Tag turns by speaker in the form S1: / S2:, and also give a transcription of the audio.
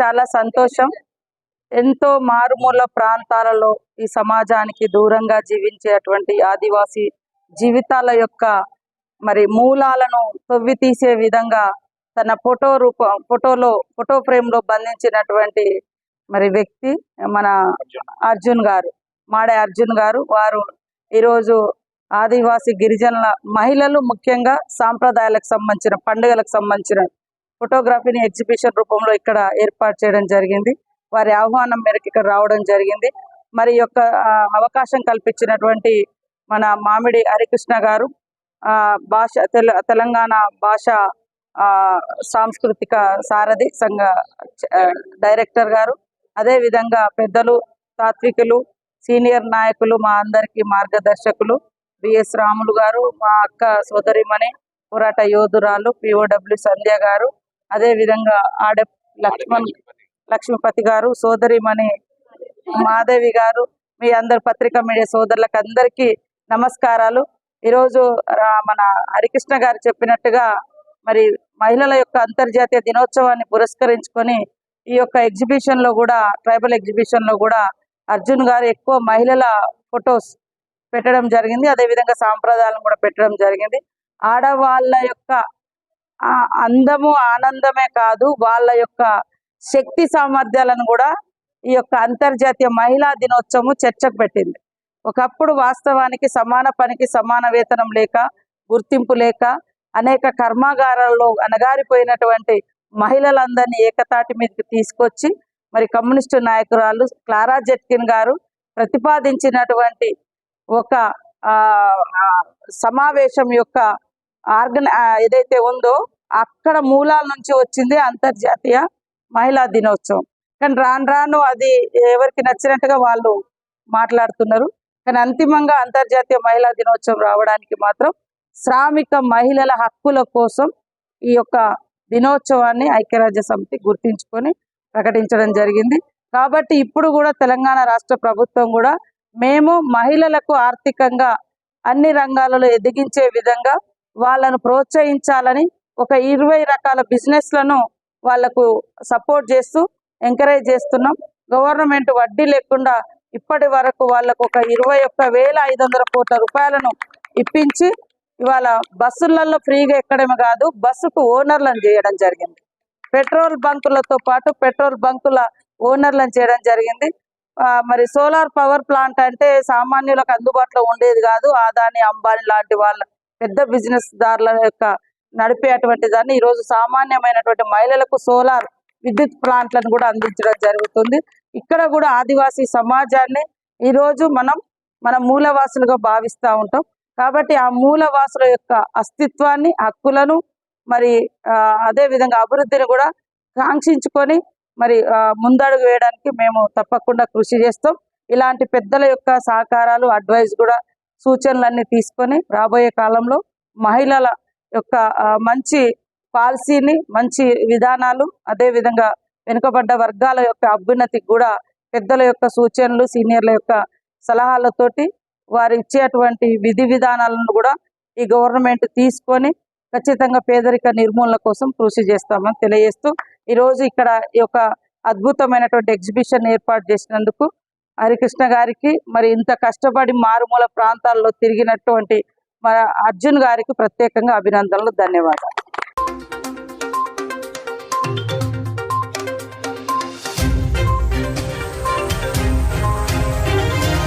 S1: చాలా సంతోషం. ఎంతో మారుమూల ప్రాంతాలలో ఈ సమాజానికి దూరంగా జీవించేటువంటి ఆదివాసీ జీవితాల యొక్క మరి మూలాలను తొవ్వి తీసే విధంగా తన ఫోటో రూప ఫోటోలో ఫోటో ఫ్రేమ్లో బంధించినటువంటి మరి వ్యక్తి మన అర్జున్ గారు మాడే అర్జున్ గారు. వారు ఈరోజు ఆదివాసీ గిరిజనుల మహిళలు ముఖ్యంగా సాంప్రదాయాలకు సంబంధించిన పండుగలకు సంబంధించిన ఫోటోగ్రఫీని ఎగ్జిబిషన్ రూపంలో ఇక్కడ ఏర్పాటు చేయడం జరిగింది. వారి ఆహ్వానం మేరకు ఇక్కడ రావడం జరిగింది. మరి యొక్క అవకాశం కల్పించినటువంటి మన మామిడి హరికృష్ణ గారు భాష తెల తెలంగాణ భాష సాంస్కృతిక సారథి సంఘ డైరెక్టర్ గారు. అదే విధంగా పెద్దలు తాత్వికులు సీనియర్ నాయకులు మా అందరికి మార్గదర్శకులు బిఎస్ రాములు గారు మా అక్క సోదరిమణి పోరాట యోధురాలు పిఓడబ్ల్యూ సంధ్య గారు అదే విధంగా ఆడే లక్ష్మణ్ లక్ష్మీపతి గారు సోదరిమణి మాదేవి గారు మీ అందరు పత్రికా మీడియా సోదరులకు అందరికీ నమస్కారాలు. ఈరోజు మన హరికృష్ణ గారు చెప్పినట్టుగా మరి మహిళల యొక్క అంతర్జాతీయ దినోత్సవాన్ని పురస్కరించుకొని ఈ యొక్క ఎగ్జిబిషన్లో కూడా ట్రైబల్ ఎగ్జిబిషన్లో కూడా అర్జున్ గారు ఎక్కువ మహిళల ఫొటోస్ పెట్టడం జరిగింది. అదే విధంగా సాంప్రదాయాలను కూడా పెట్టడం జరిగింది. ఆడవాళ్ళ యొక్క అందము ఆనందమే కాదు వాళ్ళ యొక్క శక్తి సామర్థ్యాలను కూడా ఈ యొక్క అంతర్జాతీయ మహిళా దినోత్సవం చర్చకు పెట్టింది. ఒకప్పుడు వాస్తవానికి సమాన పనికి సమాన వేతనం లేక గుర్తింపు లేక అనేక కర్మాగారాల్లో అణగారిపోయినటువంటి మహిళలందరినీ ఏకతాటి మీదకి తీసుకొచ్చి మరి కమ్యూనిస్టు నాయకురాలు క్లారా జెట్కిన్ గారు ప్రతిపాదించినటువంటి ఒక సమావేశం యొక్క ఆర్గన ఏదైతే ఉందో అక్కడ మూలాల నుంచి వచ్చింది అంతర్జాతీయ మహిళా దినోత్సవం. కానీ రాను రాను అది ఎవరికి నచ్చినట్టుగా వాళ్ళు మాట్లాడుతున్నారు. కానీ అంతిమంగా అంతర్జాతీయ మహిళా దినోత్సవం రావడానికి మాత్రం శ్రామిక మహిళల హక్కుల కోసం ఈ యొక్క దినోత్సవాన్ని ఐక్యరాజ్య సమితి గుర్తించుకొని ప్రకటించడం జరిగింది. కాబట్టి ఇప్పుడు కూడా తెలంగాణ రాష్ట్ర ప్రభుత్వం కూడా మేము మహిళలకు ఆర్థికంగా అన్ని రంగాలలో ఎదిగించే విధంగా వాళ్ళను ప్రోత్సహించాలని ఒక ఇరవై రకాల బిజినెస్లను వాళ్ళకు సపోర్ట్ చేస్తూ ఎంకరేజ్ చేస్తున్నాం. గవర్నమెంట్ వడ్డీ లేకుండా ఇప్పటి వరకు వాళ్ళకు ఒక ఇరవై ఒక్క వేల ఐదు వందల కోట్ల రూపాయలను ఇప్పించి ఇవాళ బస్సులలో ఫ్రీగా ఎక్కడమే కాదు బస్సుకు ఓనర్లను చేయడం జరిగింది. పెట్రోల్ బంకులతో పాటు పెట్రోల్ బంకుల ఓనర్లను చేయడం జరిగింది. ఆ, మరి సోలార్ పవర్ ప్లాంట్ అంటే సామాన్యులకు అందుబాటులో ఉండేది కాదు. ఆదాని అంబానీ లాంటి వాళ్ళ పెద్ద బిజినెస్ దారుల యొక్క నడిపేటువంటి దాన్ని ఈరోజు సామాన్యమైనటువంటి మహిళలకు సోలార్ విద్యుత్ ప్లాంట్లను కూడా అందించడం జరుగుతుంది. ఇక్కడ కూడా ఆదివాసీ సమాజాన్ని ఈరోజు మనం మన మూలవాసులుగా భావిస్తూ ఉంటాం. కాబట్టి ఆ మూలవాసుల యొక్క అస్తిత్వాన్ని హక్కులను మరి ఆ, అదే విధంగా అభివృద్ధిని కూడా కాంక్షించుకొని మరి ముందడుగు వేయడానికి మేము తప్పకుండా కృషి చేస్తాం. ఇలాంటి పెద్దల యొక్క సహకారాలు అడ్వైస్ కూడా సూచనలన్నీ తీసుకొని రాబోయే కాలంలో మహిళల యొక్క మంచి పాలసీని మంచి విధానాలు అదే విధంగా వెనుకబడ్డ వర్గాల యొక్క అభ్యున్నతికి కూడా పెద్దల యొక్క సూచనలు సీనియర్ల యొక్క సలహాలతోటి వారు ఇచ్చేటువంటి విధి విధానాలను కూడా ఈ గవర్నమెంట్ తీసుకొని ఖచ్చితంగా పేదరిక నిర్మూలన కోసం కృషి చేస్తామని తెలియజేస్తూ ఈరోజు ఇక్కడ ఈ యొక్క అద్భుతమైనటువంటి ఎగ్జిబిషన్ ఏర్పాటు చేసినందుకు హరికృష్ణ గారికి మరి ఇంత కష్టపడి మారుమూల ప్రాంతాల్లో తిరిగినటువంటి మన అర్జున్ గారికి ప్రత్యేకంగా అభినందనలు ధన్యవాదాలు.